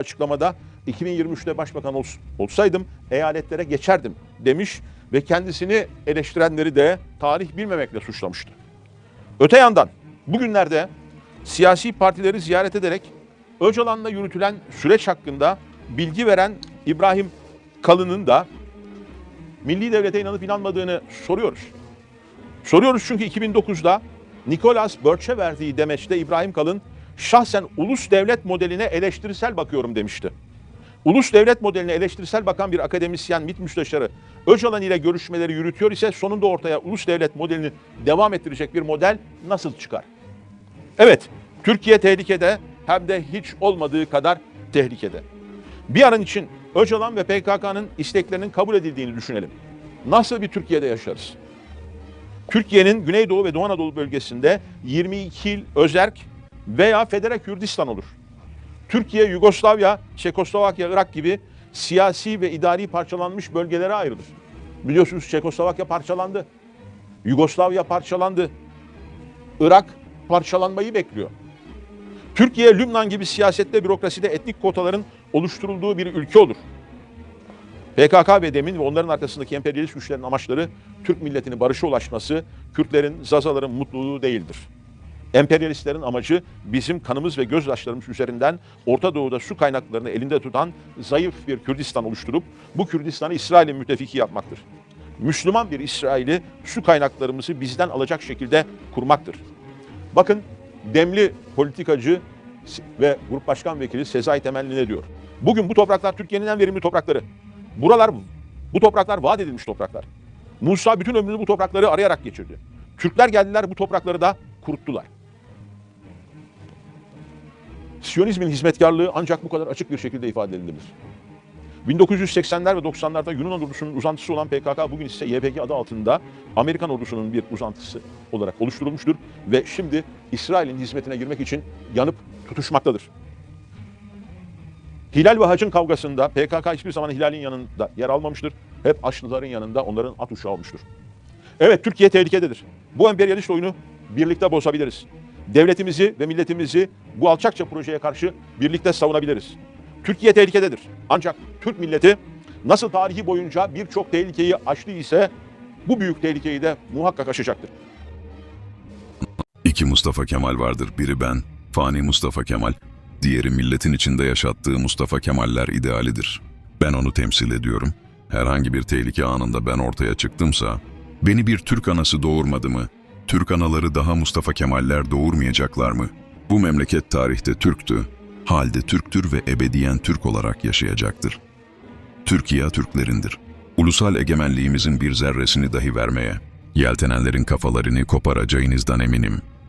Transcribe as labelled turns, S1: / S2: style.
S1: açıklamada 2023'te başbakan ols- olsaydım eyaletlere geçerdim demiş ve kendisini eleştirenleri de tarih bilmemekle suçlamıştı. Öte yandan bugünlerde siyasi partileri ziyaret ederek Öcalan'la yürütülen süreç hakkında bilgi veren İbrahim Kalın'ın da milli devlete inanıp inanmadığını soruyoruz. Soruyoruz çünkü 2009'da Nicholas Birch'e verdiği demeçte İbrahim Kalın şahsen ulus devlet modeline eleştirisel bakıyorum demişti. Ulus devlet modeline eleştirisel bakan bir akademisyen MİT müsteşarı Öcalan ile görüşmeleri yürütüyor ise sonunda ortaya ulus devlet modelini devam ettirecek bir model nasıl çıkar? Evet, Türkiye tehlikede hem de hiç olmadığı kadar tehlikede. Bir an için Öcalan ve PKK'nın isteklerinin kabul edildiğini düşünelim. Nasıl bir Türkiye'de yaşarız? Türkiye'nin Güneydoğu ve Doğu Anadolu bölgesinde 22 il özerk veya federe Kürdistan olur. Türkiye, Yugoslavya, Çekoslovakya, Irak gibi siyasi ve idari parçalanmış bölgelere ayrılır. Biliyorsunuz Çekoslovakya parçalandı. Yugoslavya parçalandı. Irak parçalanmayı bekliyor. Türkiye, Lübnan gibi siyasette, bürokraside etnik kotaların oluşturulduğu bir ülke olur. PKK ve DEM'in ve onların arkasındaki emperyalist güçlerin amaçları Türk milletini barışa ulaşması, Kürtlerin, Zazaların mutluluğu değildir. Emperyalistlerin amacı bizim kanımız ve gözyaşlarımız üzerinden Orta Doğu'da su kaynaklarını elinde tutan zayıf bir Kürdistan oluşturup bu Kürdistan'ı İsrail'in müttefiki yapmaktır. Müslüman bir İsrail'i su kaynaklarımızı bizden alacak şekilde kurmaktır. Bakın demli politikacı ve Grup Başkan Vekili Sezai Temelli ne diyor? Bugün bu topraklar Türkiye'nin en verimli toprakları. Buralar, bu topraklar vaat edilmiş topraklar. Musa bütün ömrünü bu toprakları arayarak geçirdi. Türkler geldiler bu toprakları da kuruttular. Siyonizmin hizmetkarlığı ancak bu kadar açık bir şekilde ifade edilebilir. 1980'ler ve 90'larda Yunan ordusunun uzantısı olan PKK bugün ise YPG adı altında Amerikan ordusunun bir uzantısı olarak oluşturulmuştur ve şimdi İsrail'in hizmetine girmek için yanıp tutuşmaktadır. Hilal ve Hac'ın kavgasında PKK hiçbir zaman Hilal'in yanında yer almamıştır. Hep Haçlıların yanında onların at uşağı olmuştur. Evet Türkiye tehlikededir. Bu emperyalist oyunu birlikte bozabiliriz. Devletimizi ve milletimizi bu alçakça projeye karşı birlikte savunabiliriz. Türkiye tehlikededir. Ancak Türk milleti nasıl tarihi boyunca birçok tehlikeyi aştı ise bu büyük tehlikeyi de muhakkak aşacaktır.
S2: İki Mustafa Kemal vardır. Biri ben, fani Mustafa Kemal. Diğeri milletin içinde yaşattığı Mustafa Kemaller idealidir. Ben onu temsil ediyorum. Herhangi bir tehlike anında ben ortaya çıktımsa, beni bir Türk anası doğurmadı mı? Türk anaları daha Mustafa Kemaller doğurmayacaklar mı? Bu memleket tarihte Türktü, halde Türktür ve ebediyen Türk olarak yaşayacaktır. Türkiye Türklerindir. Ulusal egemenliğimizin bir zerresini dahi vermeye, yeltenenlerin kafalarını koparacağınızdan eminim.''